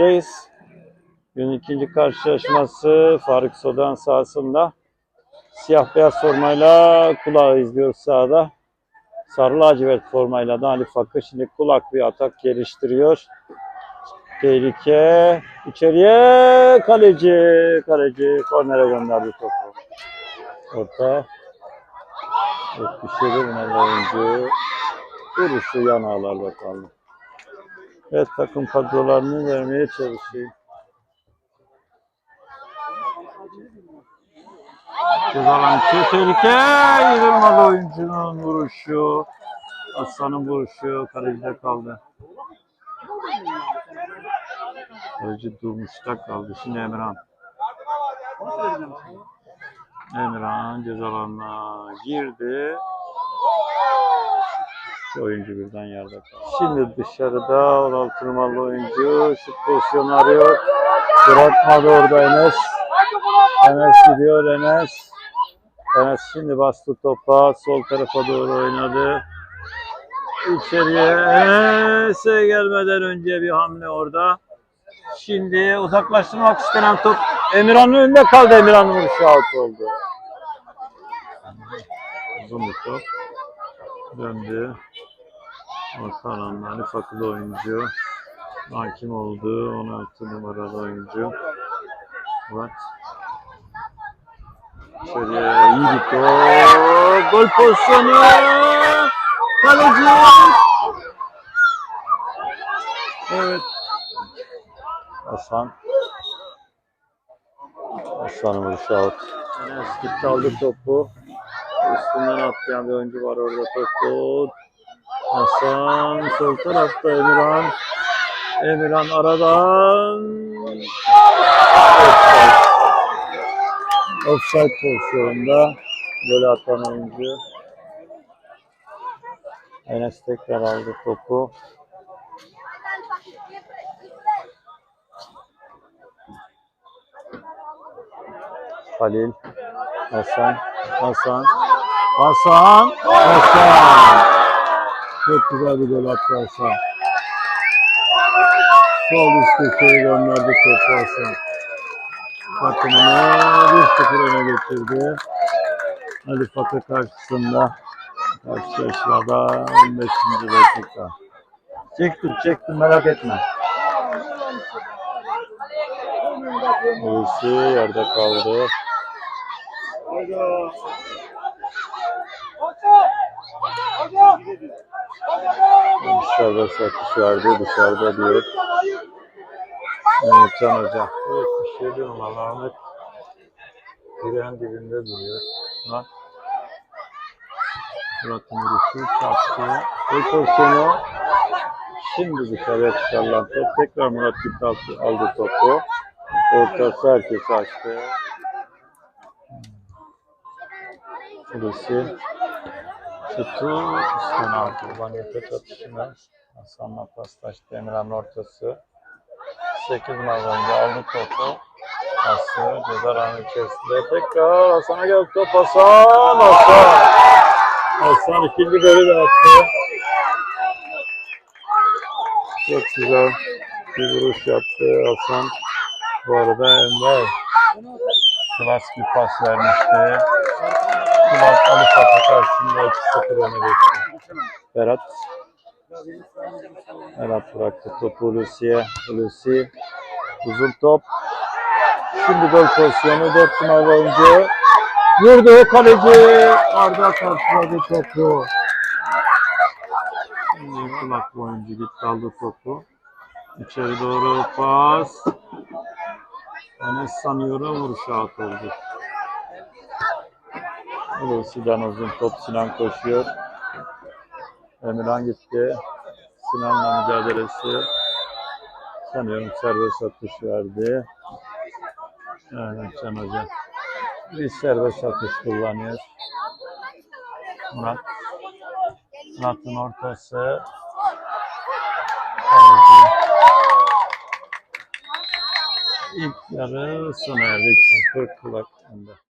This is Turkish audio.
Sport'tayız. Günün ikinci karşılaşması Faruk Sodan sahasında. Siyah beyaz formayla kulağı izliyoruz sahada. Sarı lacivert formayla da Ali Fakı şimdi kulak bir atak geliştiriyor. Tehlike. içeriye kaleci. Kaleci kornere gönderdi topu. Orta. 77 numaralı oyuncu. Vuruşu yan ağlarda kaldı. Evet takım kadrolarını vermeye çalışayım. Cezalan tehlike. 20 numaralı oyuncunun vuruşu. Aslan'ın vuruşu kalecide kaldı. Kaleci durmuşta kaldı. Şimdi Emirhan. Emirhan cezalarına girdi. İki oyuncu birden yerde kaldı. Şimdi dışarıda 16 numaralı oyuncu şut pozisyonu arıyor. Bırakmadı orada Enes. Enes gidiyor Enes. Enes şimdi bastı topa. Sol tarafa doğru oynadı. İçeriye Enes'e gelmeden önce bir hamle orada. Şimdi uzaklaştırmak istenen top Emirhan'ın önünde kaldı. Emirhan'ın vuruşu out oldu. Uzun bir top. Döndü. Orta alanda Ali Fakılı oyuncu. Hakim oldu. 16 numaralı oyuncu. Murat. İçeriye iyi bir top. Gol pozisyonu. Kaleci. Evet. Hasan. Hasan'ın vuruşu out. Enes gitti aldı topu. Üstünden atlayan bir oyuncu var orada topu. Hasan sol tarafta Emirhan. Emirhan aradan. Offside pozisyonunda böyle atan oyuncu. Enes tekrar aldı topu. Halil, Hasan, Hasan, Hasan, Hasan. Çok güzel bir gol attı Hasan. Sol üst köşeye gönderdi topu Hasan. Takımını 1-0 öne getirdi. Ali Fatih karşısında karşılaşmada 15. dakika. Çektim çektim merak etme. Birisi yerde kaldı. Atış verdi dışarıda diyor. Evet Can Hoca. Evet bir şey diyorum Ahmet. Direğin dibinde duruyor. Murat. Murat'ın vuruşu çarptı. Gol pozisyonu. Şimdi dışarıya çıkarılan top. Tekrar Murat gitti aldı, topu. Ortası herkes açtı. Burası şutu üstten aldı. Banyete çatışma. Hasan'la paslaştı. Emirhan'ın ortası. 8 numaralı oyuncu aldı topu. Pası ceza alanı içerisinde. Tekrar Hasan'a geldi top. Hasan! Hasan! Hasan ikinci golü de attı. Çok güzel bir vuruş yaptı Hasan. Bu arada Enver klas bir pas vermişti. Klas Ali Fatih karşısında 2-0 öne geçti. Berat Berat bıraktı topu Hulusi'ye. Hulusi uzun top. Şimdi gol pozisyonu 4 numaralı oyuncu. Vurdu kaleci. Arda karşıladı topu. Şimdi kulaklı oyuncu gitti aldı topu. İçeri doğru pas. Enes sanıyorum vuruş out oldu. Hulusi'den uzun top Sinan koşuyor. Emirhan gitti. Sinan'la mücadelesi. Sanıyorum serbest atış verdi. Evet Can Hoca. Bir serbest atış kullanıyor. Murat. Murat'ın ortası. İlk yarı sona erdi. 0 kulak önde.